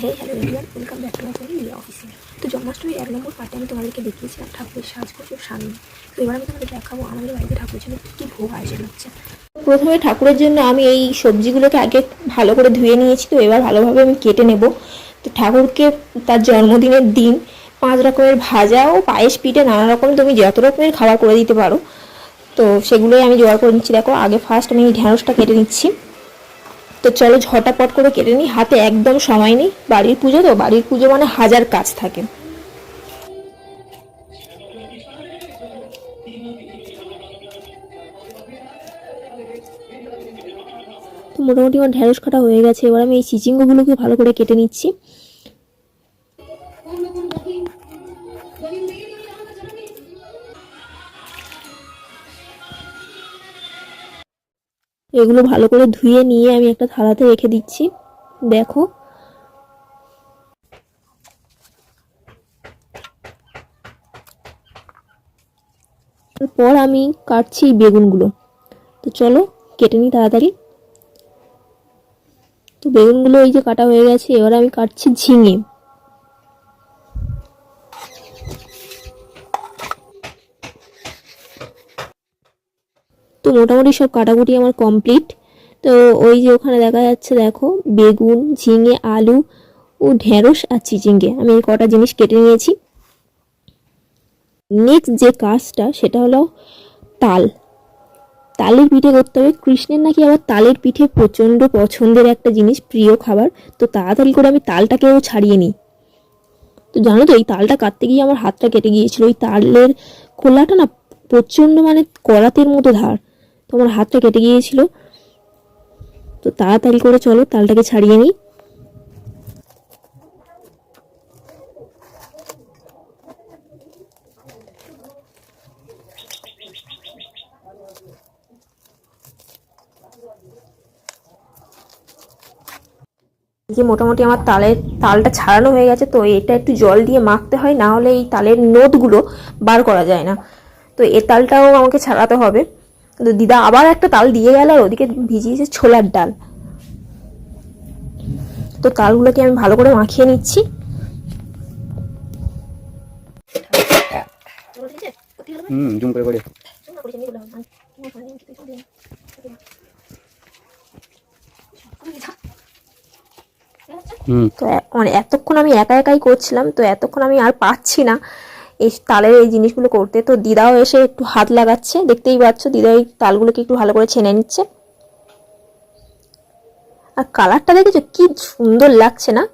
হ্যাঁ hello everyone welcome back to my channel Liya official তো জন্মাষ্টমীর এক নম্বর পার্টে আমি তোমাদেরকে দেখিয়েছিলাম ঠাকুরের সাজগোজ ও সামনে তো এবার আমি তোমাদের দেখাবো আমাদের বাড়িতে ঠাকুরের জন্য কী ভোগ আয়োজন হচ্ছে। প্রথমে ঠাকুরের জন্য আমি এই সবজিগুলোকে আগে ভালো করে ধুয়ে নিয়েছি, তো এবার ভালোভাবে আমি কেটে নেব। তো ঠাকুরকে তার জন্মদিনের দিন পাঁচ রকমের ভাজা ও পায়েস পিঠে নানা রকম তুমি যত রকমের খাবার করে দিতে পারো। তো সেগুলোই আমি জোগাড় করে নিচ্ছি। দেখো, আগে ফার্স্ট আমি ঢ্যাঁড়সটা কেটে নিচ্ছি। তো চলো ঝটাপট করে কেটে নিই। হাতে একদম সময় নেই। বাড়ির পুজো তো, বাড়ির পুজো মানে হাজার কাজ থাকে। মোটামুটি আমার ঢ্যাঁড়স কাটা হয়ে গেছে। এবার আমি এই চিচিঙ্গগুলোকে ভালো করে কেটে নিচ্ছি। এগুলো ভালো করে ধুয়ে নিয়ে আমি একটা থালাতে রেখে দিচ্ছি। দেখো। তারপর আমি কাটছি বেগুনগুলো। তো চলো, কেটে নিই তাড়াতাড়ি। তো বেগুনগুলো এই যে কাটা হয়ে গেছে, এবার আমি কাটছি ঝিঙে। তো মোটামুটি সব কাটাকুটি আমার কমপ্লিট তো ওই যে ওখানে দেখা যাচ্ছে, দেখো, বেগুন, ঝিঙে, আলু ও ঢেঁড়স আর চিচিঙ্গে। আমি এই কটা জিনিস কেটে নিয়েছি। নেক্সট যে কাজটা, সেটা হলো তাল। তালের পিঠে করতে হবে। কৃষ্ণের নাকি আবার তালের পিঠে প্রচণ্ড পছন্দের একটা জিনিস, প্রিয় খাবার। তো তাড়াতাড়ি করে আমি তালটাকেও ছাড়িয়ে নিই। তো জানো তো, এই তালটা কাটতে গিয়ে আমার হাতটা কেটে গিয়েছিল। ওই তালের খোলাটা না প্রচণ্ড মানে করাতের মতো ধার। তো আমার হাতটা কেটে গিয়েছিল। তো তাড়াতাড়ি করে চলো, তালটাকে ছাড়িয়ে নিই। যে মোটামুটি আমার তালের তালটা ছাড়ানো হয়ে গেছে, তো এটা একটু জল দিয়ে মাখতে হয়, না হলে এই তালের নোদগুলো বার করা যায় না। তো এ তালটাও আমাকে ছাড়াতে হবে। তো দিদা আবার একটা তাল দিয়ে গেল আর ওদিকে ভিজিয়েছে ছোলার ডাল। তো তালগুলোকে আমি ভালো করে মাখিয়ে নিচ্ছি। হুম জুম করে করে। তো মানে এতক্ষণ আমি একা একাই করছিলাম তো এতক্ষণ আমি আর পাচ্ছি না। এই তালের এই জিনিসগুলো করতে। তো দিদাও এসে একটু হাত লাগাচ্ছে। দেখতেই পাচ্ছ, দিদা এই তালগুলোকে একটু ভালো করে ছেনে নিচ্ছে। আর কালারটা দেখেছ? কি সুন্দর লাগছে না?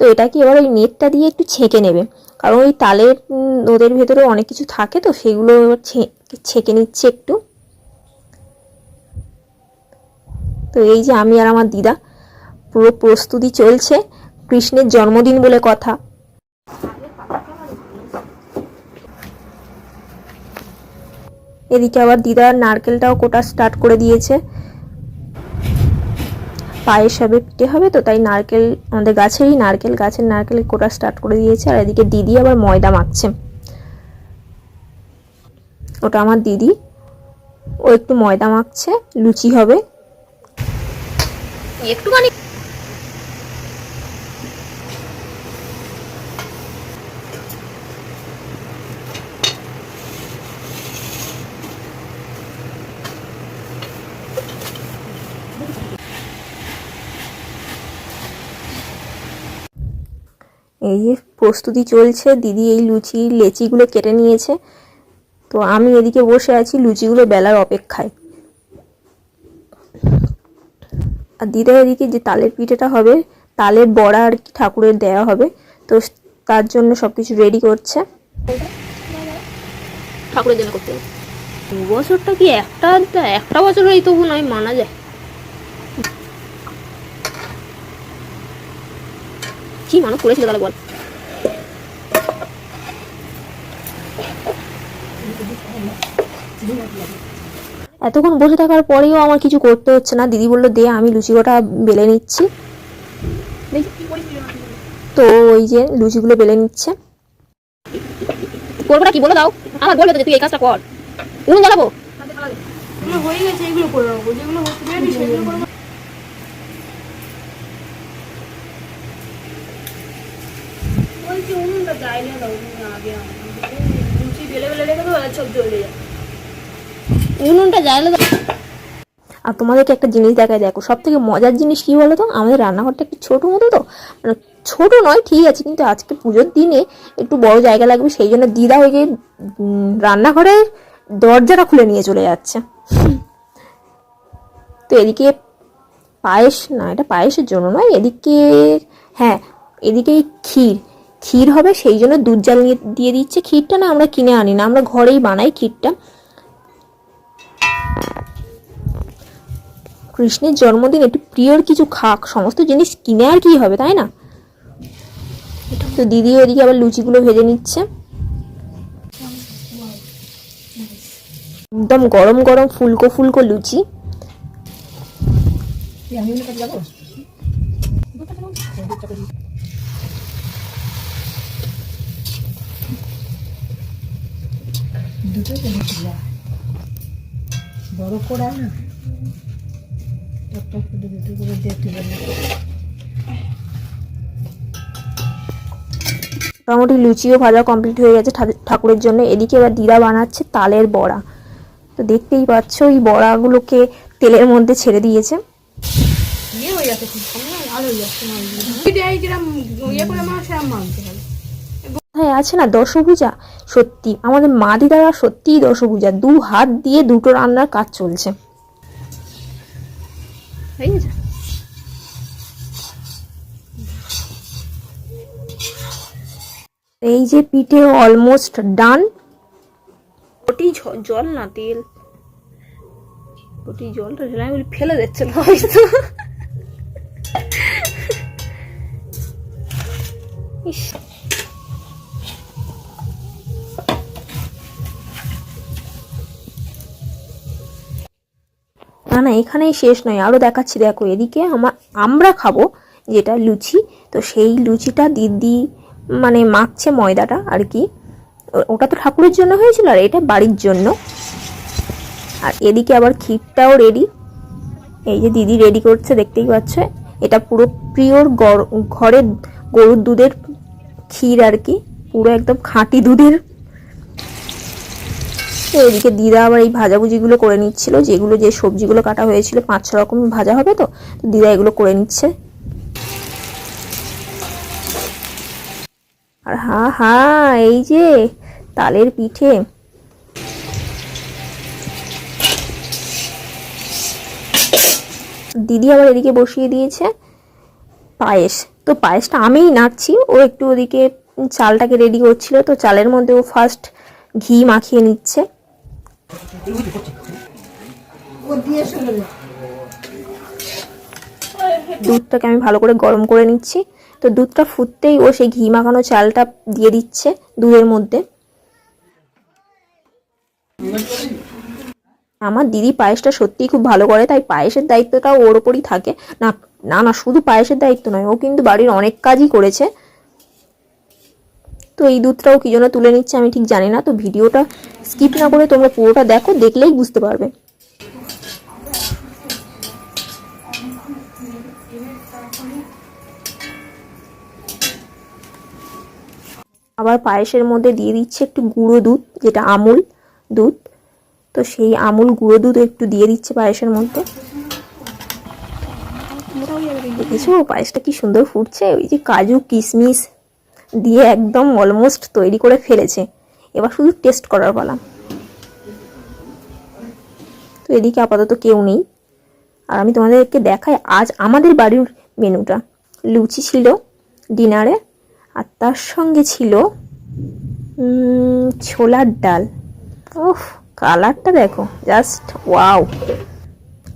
তো এটা কি এবার ওই নেটটা দিয়ে একটু ছেঁকে নেবে। কারণ ওই তালের ওদের ভেতরে অনেক কিছু থাকে তো, সেগুলো এবার ছেঁকে নিচ্ছে একটু। তো এই যে আমি আর আমার দিদা পুরো প্রস্তুতি চলছে। কৃষ্ণের জন্মদিন বলে কথা। এদিকে আবার দিদার নারকেলটাও কোটা স্টার্ট করে দিয়েছে। পায়েস হবে পিঠে হবে তো, তাই নারকেল আমাদের গাছেরই নারকেল, গাছের নারকেল কোটা স্টার্ট করে দিয়েছে, আর এদিকে দিদি আবার ময়দা মাখছে। ওটা আমার দিদি। ও একটু ময়দা মাখছে, লুচি হবে। একটুখানি এই প্রস্তুতি চলছে। দিদি এই লুচি, লেচিগুলো কেটে নিয়েছে। তো আমি এদিকে বসে আছি, লুচিগুলো বেলার অপেক্ষায়। আর দিদা এদিকে যে তালের পিঠেটা হবে, তালের বড়া আর কি ঠাকুরের দেওয়া হবে, তো তার জন্য সব কিছু রেডি করছে। ঠাকুরের জন্য করতে দু বছরটা কি একটা একটা বছর হয় তবু নয় মানা যায়। কি মানুষ করেছিল তাহলে বল। এতক্ষণ বসে থাকার পরেও আমার কিছু করতে হচ্ছে না। দিদি বলল দে আমি লুচি কটা বেলে নিচ্ছি। তো ওই যে লুচিগুলো বেলে নিচ্ছে। করবোটা কি বলে দাও? আমার বলবে তো যে তুই এই কাজটা কর। উনুন জ্বালাবো। হয়ে গেছে এগুলো করে যেগুলো হচ্ছে সেগুলো করে আর তোমাদেরকে একটা জিনিস দেখায় দেখো সব থেকে মজার জিনিস কি বলো তো আমাদের রান্নাঘরটা একটু ছোটো মতো তো মানে ছোটো নয়, ঠিক আছে, কিন্তু আজকে পুজোর দিনে একটু বড় জায়গা লাগবে, সেই জন্য দিদা হয়ে গিয়ে রান্নাঘরের দরজাটা খুলে নিয়ে চলে যাচ্ছে। তো এদিকে পায়েস, না, এটা পায়েসের জন্য নয়, এদিকে হ্যাঁ এদিকে ক্ষীর। ক্ষীর হবে, সেই জন্য দুধ জাল দিয়ে দিচ্ছে। ক্ষীরটা না আমরা কিনে আনি না, আমরা ঘরেই বানাই ক্ষীরটা। কৃষ্ণের জন্মদিন, একটু প্রিয়র কিছু খাক, সমস্ত জিনিস কিনে আর কি হবে, তাই না? তো দিদি ওদিকে আবার লুচিগুলো ভেজে নিচ্ছে। একদম গরম গরম ফুলকো ফুলকো লুচি। দুটো কিনেছিল বড় করা না দুটো করে পারি মোটামুটি লুচিও ভাজা কমপ্লিট হয়ে গেছে ঠাকুরের জন্য। এদিকে এবার দিদা বানাচ্ছে তালের বড়া। তো দেখতেই পাচ্ছ, এই বড়াগুলোকে তেলের মধ্যে ছেড়ে দিয়েছে। ইয়ে হয়ে যাচ্ছে হয়ে আছে না দশভূজা? সত্যি, আমাদের মা দিদারা সত্যিই দশভূজা। দু হাত দিয়ে দুটো রান্নার কাজ চলছে। এই যে পিঠে অলমোস্ট ডান ওটি জল না, তেল। ওটি জলটা ঢেলে, আমি ফেলে দিচ্ছিল হয়তো ইস। না না, এখানেই শেষ নয় আরও দেখাচ্ছি, দেখো, এদিকে আমার আমরা খাব যেটা লুচি, তো সেই লুচিটা দিদি মানে মাখছে ময়দাটা আর কি। ওটা তো ঠাকুরের জন্য হয়েছিল আর এটা বাড়ির জন্য। আর এদিকে আবার ক্ষীরটাও রেডি এই যে দিদি রেডি করছে, দেখতেই পাচ্ছ? এটা পুরো পিওর ঘরের গরুর দুধের ক্ষীর আর কি, পুরো একদম খাঁটি দুধের তো এদিকে দিদা আবার এই ভাজাভুজিগুলো করে নিচ্ছিল। যেগুলো যে সবজিগুলো কাটা হয়েছিল, পাঁচ ছ রকম ভাজা হবে তো? দিদা এগুলো করে নিচ্ছে। আর হা হা, এই যে তালের পিঠে। দিদি আবার এদিকে বসিয়ে দিয়েছে পায়েস। তো পায়েসটা আমিই নাড়ছি। ও একটু ওদিকে চালটাকে রেডি করছিল। তো চালের মধ্যে ও ফার্স্ট ঘি মাখিয়ে নিচ্ছে। দুধটাকে আমি ভালো করে গরম করে নিচ্ছি। তো দুধটা ফুটতেই ও সেই ঘি মাখানো চালটা দিয়ে দিচ্ছে দুধের মধ্যে। আমার দিদি পায়েসটা সত্যিই খুব ভালো করে, তাই পায়েসের দায়িত্বটাও ওর ওপরই থাকে। না না না, শুধু পায়েসের দায়িত্ব নয়, ও কিন্তু বাড়ির অনেক কাজই করেছে। তো এই দুধটাও কি জন্য তুলে নিচ্ছে আমি ঠিক জানি না, তো ভিডিওটা স্কিপ না করে তোমরা পুরোটা দেখো, দেখলেই বুঝতে পারবে। আবার পায়েসের মধ্যে দিয়ে দিচ্ছে একটু গুঁড়ো দুধ, যেটা আমুল দুধ। তো সেই আমুল গুঁড়ো দুধ একটু দিয়ে দিচ্ছে পায়েসের মধ্যে। দেখেছ পায়েসটা কি সুন্দর ফুটছে? ওই যে কাজু কিশমিশ দিয়ে একদম অলমোস্ট তৈরি করে ফেলেছে। এবার শুধু টেস্ট করার পালা। তো এদিকে আপাতত কেউ নেই। আর আমি তোমাদেরকে দেখাই, আজ আমাদের বাড়ির মেনুটা। লুচি ছিল ডিনারে, আর তার সঙ্গে ছিল ছোলার ডাল। ওহ কালারটা দেখো জাস্ট ওয়াও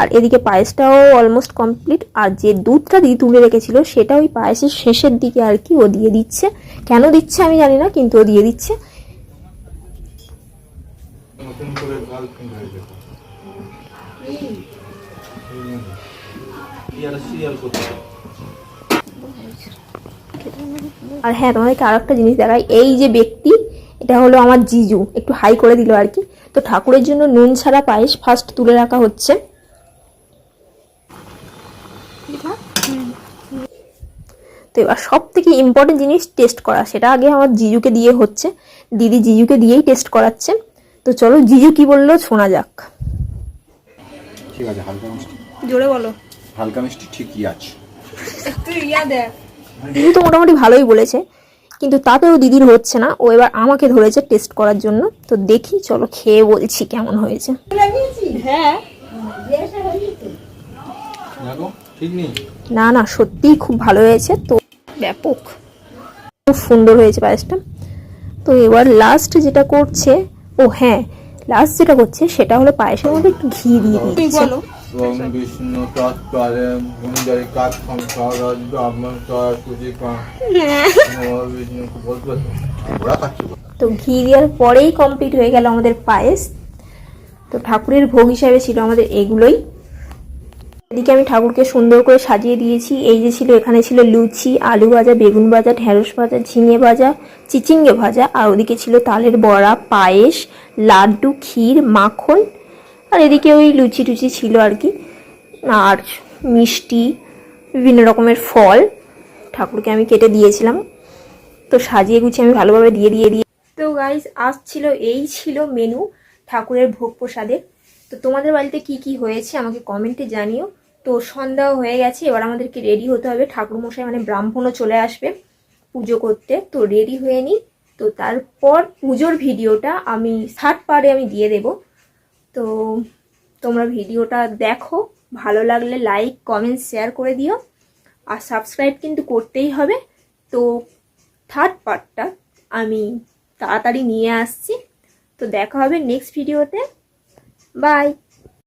আর এদিকে পায়েসটাও অলমোস্ট কমপ্লিট আর যে দুধটা দিয়ে তুলে রেখেছিল সেটা ওই পায়েসের শেষের দিকে আর কি ও দিয়ে দিচ্ছে। কেন দিচ্ছে আমি জানি না কিন্তু ও দিয়ে দিচ্ছে। আর হ্যাঁ তোমাদেরকে আর একটা জিনিস দেখাই। এই যে ব্যক্তি এটা হলো আমার জিজু একটু হাই করে দিল আর কি। তো ঠাকুরের জন্য নুন ছাড়া পায়েস ফার্স্ট তুলে রাখা হচ্ছে। তো এবার সব থেকে ইম্পর্টেন্ট জিনিস টেস্ট করা। সেটা আগে আমার জিজুকে দিয়ে হচ্ছে। দিদি জিজুকে দিয়েই টেস্ট করাচ্ছে। তো চলো জিজু কি বলল শোনা যাক। ঠিক আছে হালকা মিষ্টি। জোরে বলো। হালকা মিষ্টি ঠিকই আছে। তুই ইয়া দেখ দিদি তো মোটামুটি ভালোই বলেছে কিন্তু তাতেও দিদির হচ্ছে না। ও এবার আমাকে ধরেছে টেস্ট করার জন্য। তো দেখি চলো খেয়ে বলছি কেমন হয়েছে। হ্যাঁ। দেখো ঠিক নেই। না না সত্যিই খুব ভালো হয়েছে। তো ব্যাপক। খুব সুন্দর হয়েছে পায়েসটা। তো এবার লাস্ট যেটা করছে ও হ্যাঁ লাস্ট যেটা করছে সেটা হলো পায়েসের মধ্যে একটু ঘি দিয়ে দিচ্ছে। খাচ্ছে। তো ঘি দেওয়ার পরেই কমপ্লিট হয়ে গেল আমাদের পায়েস। তো ঠাকুরের ভোগ হিসাবে ছিল আমাদের এগুলোই। এদিকে আমি ঠাকুরকে সুন্দর করে সাজিয়ে দিয়েছি। এই যে ছিল, এখানে ছিল লুচি, আলু ভাজা, বেগুন ভাজা, ঢেঁড়স ভাজা, ঝিঙে ভাজা, চিচিঙ্গে ভাজা, আর ওদিকে ছিল তালের বড়া, পায়েস, লাড্ডু, ক্ষীর, মাখন, আর এদিকে ওই লুচি টুচি ছিল আর কি। আর মিষ্টি, বিভিন্ন রকমের ফল ঠাকুরকে আমি কেটে দিয়েছিলাম। তো সাজিয়ে গুছিয়ে আমি ভালোভাবে দিয়ে দিয়ে দিয়ে। তো গাইজ আজ ছিল, এই ছিল মেনু ঠাকুরের ভোগ প্রসাদের তো তোমাদের বাড়িতে কি কি হয়েছে আমাকে কমেন্টে জানিও। তো সন্ধ্যা হয়ে গেছে, এবার আমাদেরকে রেডি হতে হবে। ঠাকুর মশাই মানে ব্রাহ্মণও চলে আসবে পুজো করতে। তো রেডি হয়ে নিই। তো তারপর পুজোর ভিডিওটা আমি থার্ড পারে আমি দিয়ে দেব। তো তোমরা ভিডিওটা দেখো, ভালো লাগলে লাইক কমেন্ট শেয়ার করে দিও। আর সাবস্ক্রাইব কিন্তু করতেই হবে। তো থার্ড পার্টটা আমি তাড়াতাড়ি নিয়ে আসছি। তো দেখা হবে নেক্সট ভিডিওতে বাই